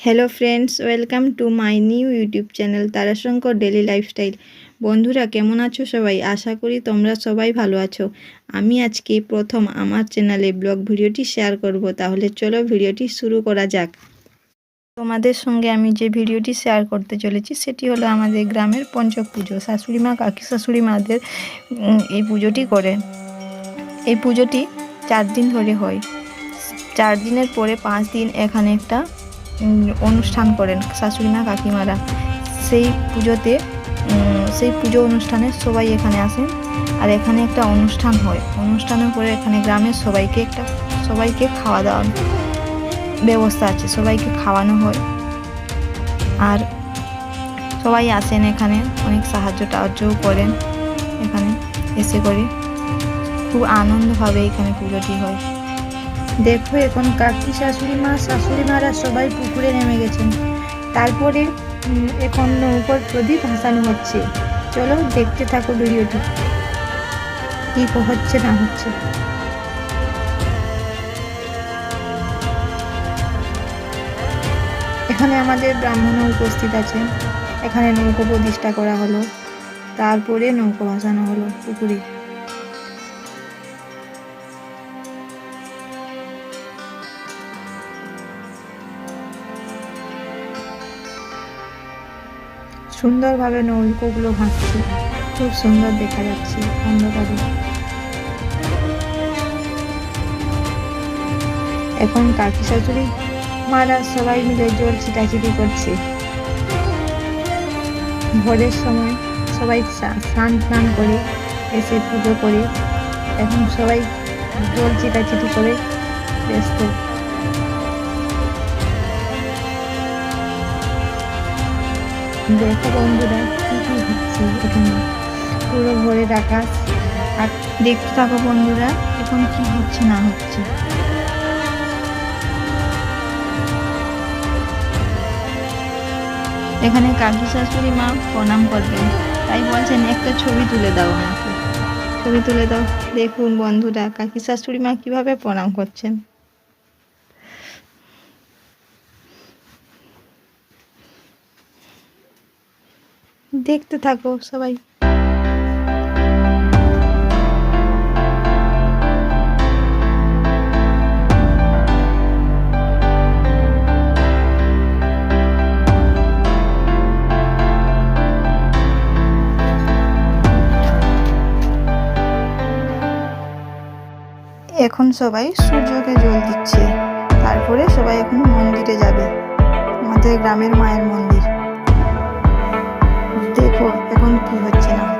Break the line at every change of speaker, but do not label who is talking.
Hello friends welcome to my new YouTube channel Tarashankar daily lifestyle বন্ধুরা, কেমন আছো সবাই? আশা করি তোমরা সবাই ভালো আছো। আমি আজকে প্রথম আমার চ্যানেলে ব্লগ ভিডিওটি শেয়ার করব। তাহলে চলো ভিডিওটি শুরু করা যাক। তোমাদের সঙ্গে আমি যে ভিডিওটি শেয়ার করতে চলেছি, সেটি হলো আমাদের গ্রামের পঞ্চক পুজো। শাশুড়ি মা, কাকি শাশুড়ি মাদের এই পুজোটি করে। এই পুজোটি চার দিন ধরে হয়। চার দিনের পরে পাঁচ দিন এখানে একটা অনুষ্ঠান করেন শাশুড়ি মা, কাকিমারা। সেই পুজোতে সেই পুজো অনুষ্ঠানে সবাই এখানে আসেন। আর এখানে একটা অনুষ্ঠান হয়। অনুষ্ঠানের পরে এখানে গ্রামের সবাইকে একটা, সবাইকে খাওয়া দাওয়ার ব্যবস্থা আছে, সবাইকে খাওয়ানো হয়। আর সবাই আসেন এখানে, অনেক সাহায্য টাহায্যও করেন এখানে এসে করে। খুব আনন্দভাবে এখানে পুজোটি হয়। দেখো, এখন কাকি শাশুড়ি মা, শাশুড়ি মারা সবাই পুকুরে নেমে গেছেন। তারপরে এখন নৌকর প্রদীপ ভাসানো হচ্ছে। চলো দেখতে থাকো ভিডিওটি। কি হচ্ছে না হচ্ছে। এখানে আমাদের ব্রাহ্মণও উপস্থিত আছেন। এখানে নৌকো প্রতিষ্ঠা করা হলো। তারপরে নৌকো ভাসানো হলো পুকুরে। সুন্দরভাবে নৌকোগুলো ভাসছে। খুব সুন্দর দেখা যাচ্ছে অন্ধকারে। এখন কাকি শাশুড়ি, মারা সবাই মিলে জল ছিটাছিটি করছে। ভোরের সময় সবাই স্নান স্নান করে, এসে পুজো করে। এখন সবাই জল ছিটাছিটি করে ব্যস্ত। দেখো বন্ধুরা কি হচ্ছে এখানে পুরো ভরে আকাশ আর দেখতে থাকো বন্ধুরা এখন কি হচ্ছে না হচ্ছে এখানে কাকি শাশুড়ি মা প্রণাম করবেন। তাই বলছেন, একটা ছবি তুলে দাও আমাকে। ছবি তুলে দাও। দেখুন বন্ধুরা, কাকি শাশুড়ি মা কীভাবে প্রণাম করছেন। দেখতে থাকো সবাই। এখন সবাই সূর্যকে জল দিচ্ছে। তারপরে সবাই এখন মন্দিরে যাবে। আমাদের গ্রামের মায়ের মন্দির। দেখো এখন কি হচ্ছে না।